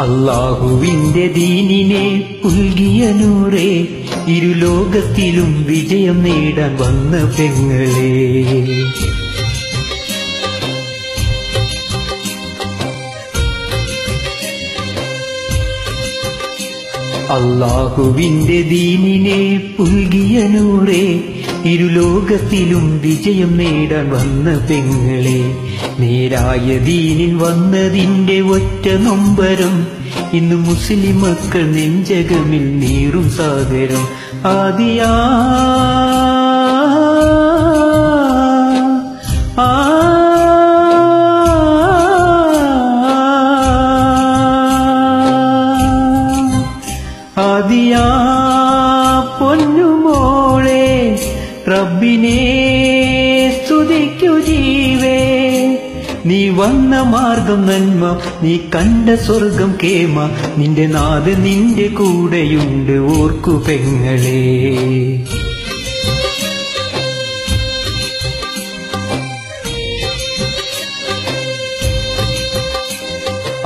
അള്ളാഹുവിന്റെ ദീനിനെ പുൽകിയ നൂറേ ഇരുലോകത്തിലും വിജയം നേടാൻ വന്ന പെങ്ങളെ. അള്ളാഹുവിന്റെ ദീനിനെ പുൽകിയ നൂറേ ഇരുലോകത്തിലും വിജയം നേടാൻ വന്ന പെങ്ങളെ. നേരായ ദീനിൽ വന്നതിന്റെ ഒറ്റ നൊമ്പരം ഇന്ന് മുസ്ലിം മക്കൾ നെഞ്ചകമിൽ നീറും സാഗരം. ആദിയാ പൊന്നുമോളെ റബ്ബിനെ സ്തുതിക്കു ജീവേ. നീ വന്ന മാർഗം നന്മ നീ കണ്ട സ്വർഗം കേമ നിന്റെ നാട് നിന്റെ കൂടെയുണ്ട് ഓർക്കു പെങ്ങളെ.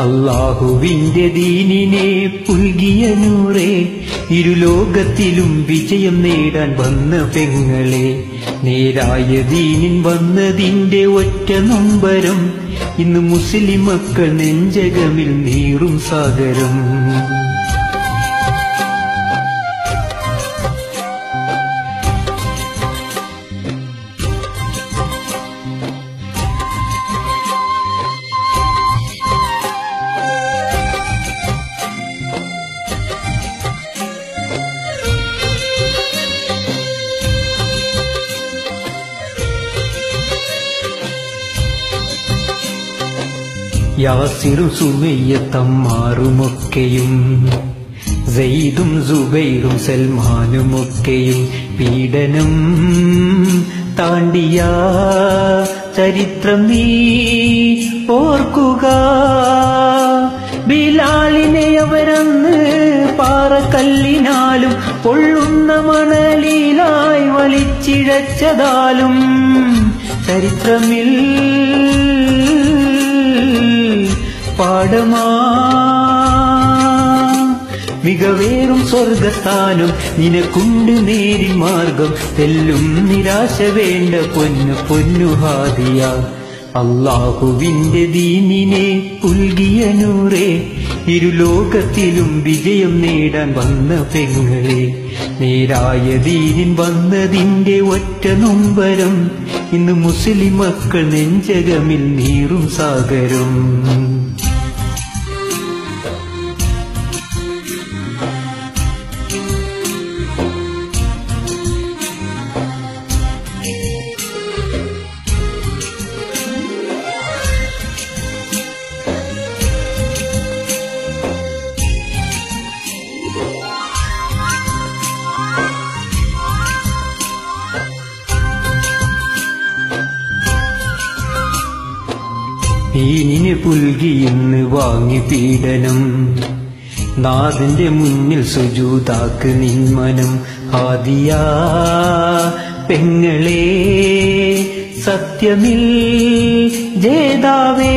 അള്ളാഹുവിന്റെ ദീനിനെ പുൽകിയ നൂറേ ഇരുലോകത്തിലും വിജയം നേടാൻ വന്ന പെങ്ങളെ. നേരായ ദീനിൻ വന്നതിന്റെ ഒറ്റ നൊമ്പരം ഇന്ന് മുസ്ലിം മക്കൾ നെഞ്ചകമിൽ നീറും സാഗരം. യാസിറും സുമയ്യത്തമ്മാറുമൊക്കെയും സെയ്ദും സുബൈറും സൽമാനുമൊക്കെയും പീഡനം താണ്ടിയ. ചരിത്രം നീ ഓർക്കുക. ബിലാലിനെ അവരന്ന് പാറക്കല്ലിനാലും പൊള്ളുന്ന മണലിലായി വലിച്ചിഴച്ചതാലും ചരിത്രമിൽ പാടമാ മികവേറും സ്വർഗസ്ഥാനം നിനക്കുണ്ട് നേരി മാർഗം. തെല്ലും നിരാശ വേണ്ട പൊന്നു പൊന്നു ഹാദിയ. അള്ളാഹുവിന്റെ ദീനിനെ പുൽകിയ ഇരുലോകത്തിലും വിജയം നേടാൻ വന്ന പെങ്ങളെ. നേരായ ദീനിൻ വന്നതിന്റെ ഒറ്റ നൊമ്പരം. ഇന്ന് മുസ്ലിം മക്കൾ നെഞ്ചകമിൽ നീറും സാഗരം. Thank you. ദീനിന് പുൽകിയെന്ന് വാങ്ങി പീഡനം. നാദിന്റെ മുന്നിൽ സുജൂതാക്ക് നിന്മനം. ആദിയാ പെങ്ങളെ സത്യമിൽ ജേതാവേ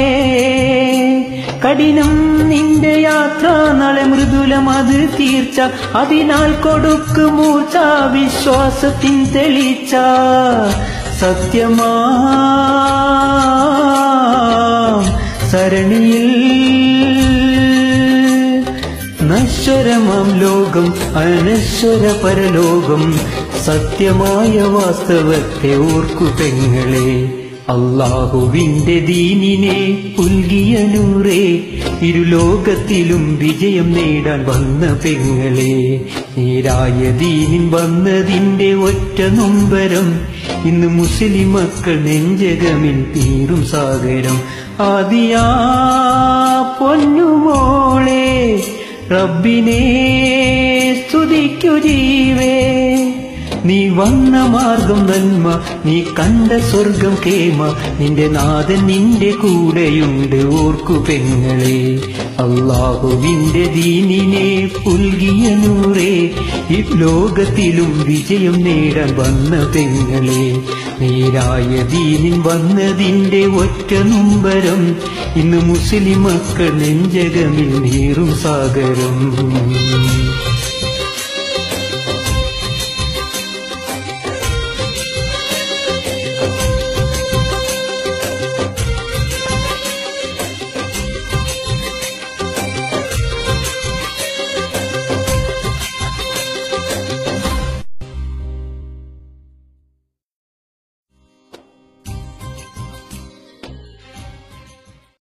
കഠിനം നിന്റെ യാത്ര നാളെ മൃദുലം അത് തീർച്ച. അതിനാൽ കൊടുക്കു മൂർച്ച വിശ്വാസത്തിൻ തെളിച്ച സത്യമാ. സരണിയിൽ നശ്വരമാം ലോകം അനശ്വര പരലോകം സത്യമായ വാസ്തവത്തെ ഓർക്കു പെങ്ങളെ. അള്ളാഹുവിന്റെ ദീനിനെ ഉൽകിയ നൂറേ ഇരുലോകത്തിലും വിജയം നേടാൻ വന്ന പെങ്ങളെ. നേരായ ദീനിൻ വന്നതിന്റെ ഒറ്റ നൊമ്പരം ഇന്ന് മുസ്ലിം മക്കൾ നെഞ്ചകമിൽ തീരും സാഗരം. ആദിയാ പൊന്നുമോളെ റബ്ബിനെ സ്തുതിക്കു ജീവേ. നീ വന്ന മാർഗം നന്മ നീ കണ്ട സ്വർഗം കേമ നിന്റെ നാഥൻ നിന്റെ കൂടെയുണ്ട് ഓർക്കു പെങ്ങളെ. അള്ളാഹുവിന്റെ ദീനിനെ പുൽകിയ നൂറേ ഈ ലോകത്തിലും വിജയം നേടാൻ വന്ന പെങ്ങളെ. നേരായ ദീനിൻ വന്നതിന്റെ ഒറ്റ നുംബരം ഇന്ന് മുസ്ലിം മക്കൾ നെഞ്ചകമിൽ നീറും സാഗരം.